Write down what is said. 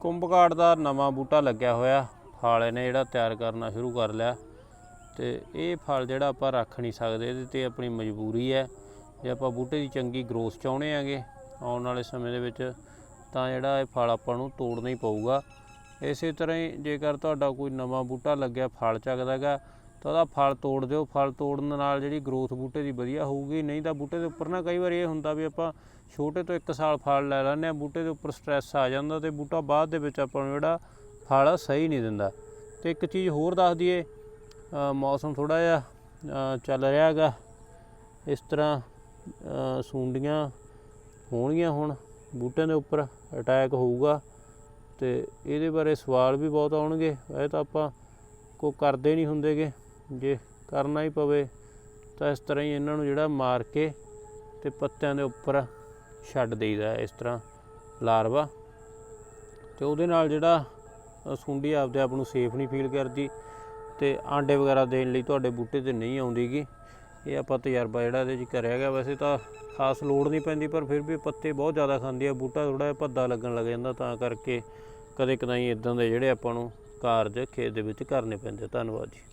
ਕੁੰਭਕਾਟ ਦਾ ਨਵਾਂ ਬੂਟਾ ਲੱਗਿਆ ਹੋਇਆ। ਫਲ ਨੇ ਜਿਹੜਾ ਤਿਆਰ ਕਰਨਾ ਸ਼ੁਰੂ ਕਰ ਲਿਆ। ਤੇ ਇਹ ਫਲ ਜਿਹੜਾ ਆਪਾਂ ਰੱਖ ਨਹੀਂ ਸਕਦੇ, ਇਹਦੇ ਤੇ ਆਪਣੀ ਮਜਬੂਰੀ ਹੈ। ਜੇ ਆਪਾਂ ਬੂਟੇ ਦੀ ਚੰਗੀ ਗਰੋਥ ਚਾਹੁੰਦੇ ਆਂਗੇ ਆਉਣ ਵਾਲੇ ਸਮੇਂ ਦੇ ਵਿੱਚ ਤਾਂ ਜਿਹੜਾ ਇਹ ਫਲ ਆਪਾਂ ਨੂੰ ਤੋੜਨਾ ਹੀ ਪਊਗਾ। ਇਸੇ ਤਰ੍ਹਾਂ ਹੀ ਜੇਕਰ ਤੁਹਾਡਾ ਕੋਈ ਨਵਾਂ ਬੂਟਾ ਲੱਗਿਆ, ਫਲ ਚੱਕਦਾਗਾ ਤਾਂ ਉਹਦਾ ਫਲ ਤੋੜ ਦਿਓ, ਫਲ ਤੋੜਨ ਨਾਲ ਜਿਹੜੀ ਗਰੋਥ ਬੂਟੇ ਦੀ ਵਧੀਆ ਹੋਊਗੀ, ਨਹੀਂ ਤਾਂ ਬੂਟੇ ਦੇ ਉੱਪਰ ਨਾ ਕਈ ਵਾਰ ਇਹ ਹੁੰਦਾ ਵੀ ਆਪਾਂ ਛੋਟੇ ਤੋਂ ਇੱਕ ਸਾਲ ਫਲ ਲੈ ਲੈਂਦੇ ਆ ਬੂਟੇ ਦੇ ਉੱਪਰ ਸਟ੍ਰੈਸ ਆ ਜਾਂਦਾ ਤੇ ਬੂਟਾ ਬਾਅਦ ਦੇ ਵਿੱਚ ਆਪਾਂ ਨੂੰ ਜਿਹੜਾ ਫਲ ਸਹੀ ਨਹੀਂ ਦਿੰਦਾ। ਤੇ ਇੱਕ ਚੀਜ਼ ਹੋਰ ਦੱਸ ਦਈਏ ਮੌਸਮ ਥੋੜਾ ਜਿਹਾ ਚੱਲ ਰਿਹਾ ਹੈਗਾ। ਇਸ ਤਰ੍ਹਾਂ ਸੁੰਡੀਆਂ ਹੋਣਗੀਆਂ ਹੁਣ, ਬੂਟਿਆਂ ਦੇ ਉੱਪਰ ਅਟੈਕ ਹੋਊਗਾ ਤੇ ਇਹਦੇ ਬਾਰੇ ਸਵਾਲ ਵੀ ਬਹੁਤ ਆਉਣਗੇ। ਇਹ ਤਾਂ ਆਪਾਂ ਕੋ ਕਰਦੇ ਨਹੀਂ ਹੁੰਦੇਗੇ। ਜੇ ਕਰਨਾ ਹੀ ਪਵੇ ਤਾਂ ਇਸ ਤਰ੍ਹਾਂ ਹੀ ਇਹਨਾਂ ਨੂੰ ਜਿਹੜਾ ਮਾਰ ਕੇ ਤੇ ਪੱਤਿਆਂ ਦੇ ਉੱਪਰ ਛੱਡ ਦੇਈਦਾ ਇਸ ਤਰ੍ਹਾਂ ਲਾਰਵਾ। ਤੇ ਉਹਦੇ ਨਾਲ ਜਿਹੜਾ ਸੁੰਡੀ ਆਪਦੇ ਆਪ ਨੂੰ ਸੇਫ ਨਹੀਂ ਫੀਲ ਕਰਦੀ ਤੇ ਆਂਡੇ ਵਗੈਰਾ ਦੇਣ ਲਈ ਤੁਹਾਡੇ ਬੂਟੇ ਤੇ ਨਹੀਂ ਆਉਂਦੀਗੀ। ਇਹ ਆਪਾਂ ਤਜਰਬਾ ਜਿਹੜਾ ਇਹਦੇ 'ਚ ਕਰਿਆ ਗਿਆ। ਵੈਸੇ ਤਾਂ ਖਾਸ ਲੋੜ ਨਹੀਂ ਪੈਂਦੀ, ਪਰ ਫਿਰ ਵੀ ਪੱਤੇ ਬਹੁਤ ਜ਼ਿਆਦਾ ਖਾਂਦੀ ਆ। ਬੂਟਾ ਥੋੜਾ ਜਿਹਾ ਭੱਦਾ ਲੱਗਣ ਲੱਗ ਜਾਂਦਾ, ਤਾਂ ਕਰਕੇ ਕਦੇ ਕਦਾਈ ਇਦਾਂ ਦੇ ਜਿਹੜੇ ਆਪਾਂ ਨੂੰ ਕਾਰਜ ਖੇਤ ਦੇ ਵਿੱਚ ਕਰਨੇ ਪੈਂਦੇ ਧੰਨਵਾਦ ਜੀ।